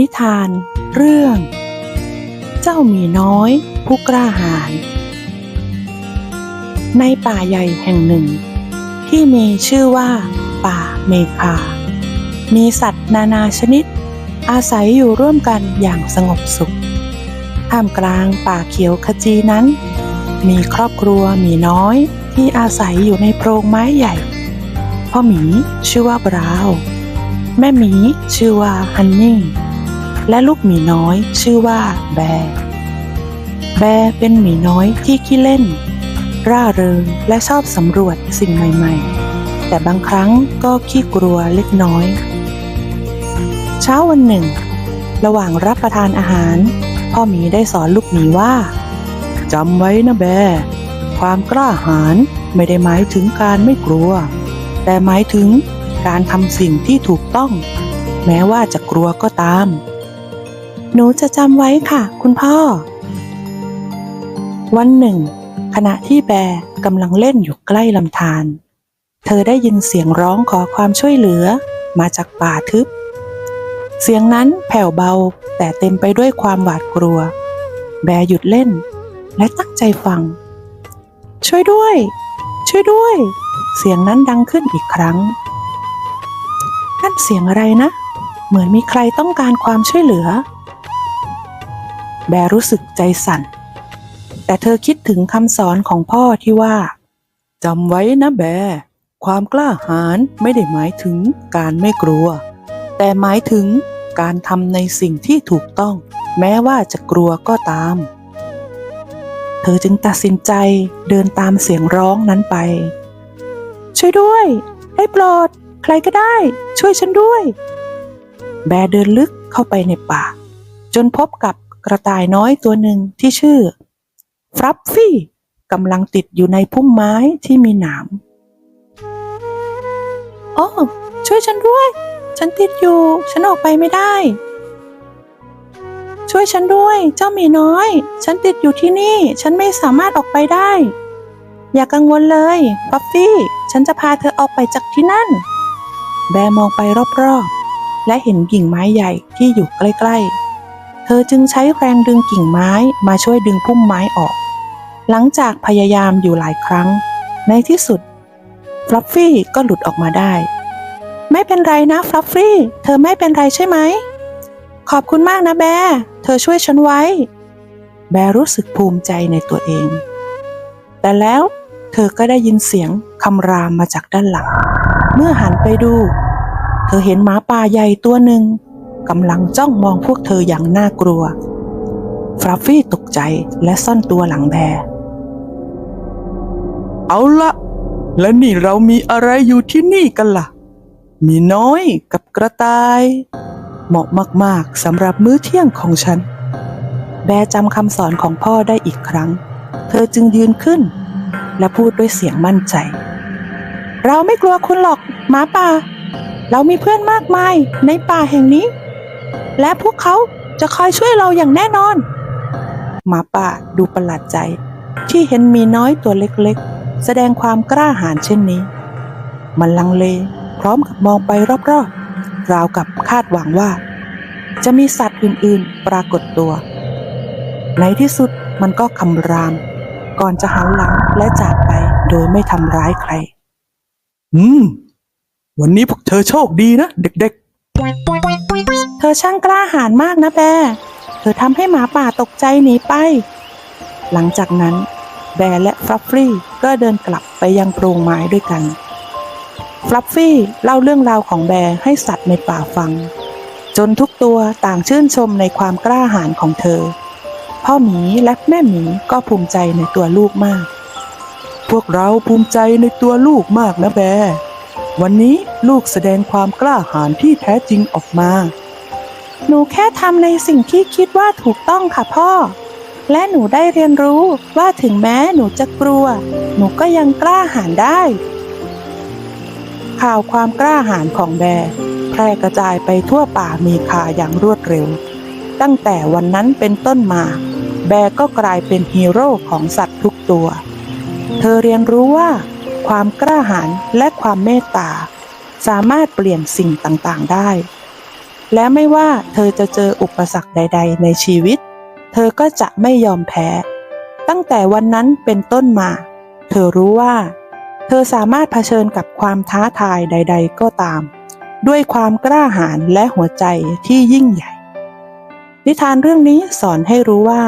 นิทาน เรื่อง เจ้าหมีน้อยผู้กล้าหาญในป่าใหญ่แห่งหนึ่ง ที่มีชื่อว่า ป่าเมคา มีสัตว์นานาชนิด อาศัยอยู่ร่วมกันอย่างสงบสุขท่ามกลางป่าเขียวขจีนั้น มีครอบครัวหมีน้อยที่อาศัยอยู่ในโพรงไม้ใหญ่พ่อหมีชื่อว่าบราว์แม่หมีชื่อว่าฮันนี่ และลูกหมีน้อยชื่อว่าแบร์แบร์เป็นหมีน้อยที่ขี้เล่น ร่าเริงและชอบสำรวจสิ่งใหม่ๆ แต่บางครั้งก็ขี้กลัวเล็กน้อย เช้าวันหนึ่ง ระหว่างรับประทานอาหาร พ่อหมีได้สอนลูกหมีว่าจำไว้นะแบร์ความกล้าหาญไม่ได้หมายถึงการไม่กลัว แต่หมายถึงการทำสิ่งที่ถูกต้อง แม้ว่าจะกลัวก็ตาม หนูจะจำไว้ค่ะ คุณพ่อ วันหนึ่ง ขณะที่แบร์กำลังเล่นอยู่ใกล้ลำธารเธอได้ยินเสียงร้องขอความช่วยเหลือมาจากป่าทึบ เสียงนั้นแผ่วเบาแต่เต็มไปด้วยความหวาดกลัว แบร์หยุดเล่น และตั้งใจฟัง ช่วยด้วย ช่วยด้วย เสียงนั้นดังขึ้นอีกครั้งนั่นเสียงอะไรนะ เหมือนมีใครต้องการความช่วยเหลือ แบรรู้สึกใจสั่น แต่เธอคิดถึงคำสอนของพ่อที่ว่าจำไว้นะแบรความกล้าหาญไม่ได้หมายถึงการไม่กลัว แต่หมายถึงการทำในสิ่งที่ถูกต้อง แม้ว่าจะกลัวก็ตาม เธอจึงตัดสินใจเดินตามเสียงร้องนั้นไป ช่วยด้วย ได้โปรด ใครก็ได้ ช่วยฉันด้วย แบรเดินลึกเข้าไปในป่า จนพบกับ กระต่ายน้อยตัวหนึ่งที่ชื่อฟรับฟี่กำลังติดอยู่ในพุ่มไม้ที่มีหนามโอ้ช่วยฉันด้วย ฉันติดอยู่ ฉันออกไปไม่ได้ ช่วยฉันด้วย เจ้าหมีน้อย ฉันติดอยู่ที่นี่ ฉันไม่สามารถออกไปได้ อย่ากังวลเลยฟัฟฟี่ ฉันจะพาเธอออกไปจากที่นั่น แบมองไปรอบๆ และเห็นกิ่งไม้ใหญ่ที่อยู่ใกล้ ๆ เธอจึงใช้แรงดึงกิ่งไม้มาช่วยดึงพุ่มไม้ออก หลังจากพยายามอยู่หลายครั้ง ในที่สุดฟลัฟฟี่ก็หลุดออกมาได้ ไม่เป็นไรนะฟลัฟฟี่ เธอไม่เป็นไรใช่ไหม ขอบคุณมากนะแบร์เธอช่วยฉันไว้ แบร์รู้สึกภูมิใจในตัวเอง แต่แล้วเธอก็ได้ยินเสียงคำรามมาจากด้านหลัง เมื่อหันไปดู เธอเห็นหมาป่าใหญ่ตัวหนึ่ง กำลังจ้องมองพวกเธออย่างน่ากลัว ฟรัฟฟี่ตกใจและซ่อนตัวหลังแบเอาละและนี่เรามีอะไรอยู่ที่นี่กันล่ะ มีน้อยกับกระต่าย เหมาะมากๆสำหรับมื้อเที่ยงของฉัน แบจำคำสอนของพ่อได้อีกครั้ง เธอจึงยืนขึ้น และพูดด้วยเสียงมั่นใจ เราไม่กลัวคุณหรอกหมาป่า เรามีเพื่อนมากมายในป่าแห่งนี้ และพวกเขาจะคอยช่วยเราอย่างแน่นอน หมาป่าดูประหลาดใจ ที่เห็นมีน้อยตัวเล็กๆ แสดงความกล้าหาญเช่นนี้ มันลังเลพร้อมกับมองไปรอบๆ ราวกับคาดหวังว่า จะมีสัตว์อื่นๆ ปรากฏตัว ในที่สุดมันก็คำราม ก่อนจะหันหลังและจากไปโดยไม่ทำร้ายใคร อืม วันนี้พวกเธอโชคดีนะ เด็กเธอช่างกล้าหาญมากนะแบเธอทำให้หมาป่าตกใจหนีไป หลังจากนั้น แบและฟลัฟฟี่ก็เดินกลับไปยังโพรงไม้ด้วยกัน ฟลัฟฟี่เล่าเรื่องราวของแบให้สัตว์ในป่าฟัง จนทุกตัวต่างชื่นชมในความกล้าหาญของเธอ พ่อหมีและแม่หมีก็ภูมิใจในตัวลูกมาก พวกเราภูมิใจในตัวลูกมากนะแบ วันนี้ลูกแสดงความกล้าหาญที่แท้จริงออกมา หนูแค่ทำในสิ่งที่คิดว่าถูกต้องค่ะพ่อ และหนูได้เรียนรู้ว่าถึงแม้หนูจะกลัว หนูก็ยังกล้าหาญได้ ข่าวความกล้าหาญของแบร์แพร่กระจายไปทั่วป่ามีคาอย่างรวดเร็ว ตั้งแต่วันนั้นเป็นต้นมา แบร์ก็กลายเป็นฮีโร่ของสัตว์ทุกตัว เธอเรียนรู้ว่า ความกล้าหาญและความเมตตา สามารถเปลี่ยนสิ่งต่างๆได้ และไม่ว่าเธอจะเจออุปสรรคใด ๆ ในชีวิต เธอก็จะไม่ยอมแพ้ ตั้งแต่วันนั้นเป็นต้นมา เธอรู้ว่า เธอสามารถเผชิญกับความท้าทายใด ๆ ก็ตาม ด้วยความกล้าหาญและหัวใจที่ยิ่งใหญ่ นิทานเรื่องนี้สอนให้รู้ว่า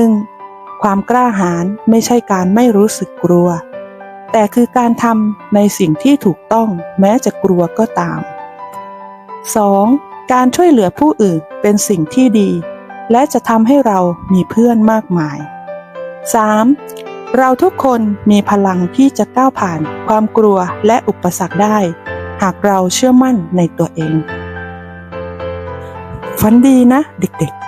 1. ความกล้าหาญไม่ใช่การไม่รู้สึกกลัว แต่คือการทำในสิ่งที่ถูกต้องแม้จะกลัวก็ตาม 2. การช่วยเหลือผู้อื่นเป็นสิ่งที่ดี และจะทำให้เรามีเพื่อนมากมาย 3. เราทุกคนมีพลังที่จะก้าวผ่านความกลัวและอุปสรรคได้ หากเราเชื่อมั่นในตัวเอง ฝันดีนะเด็กๆ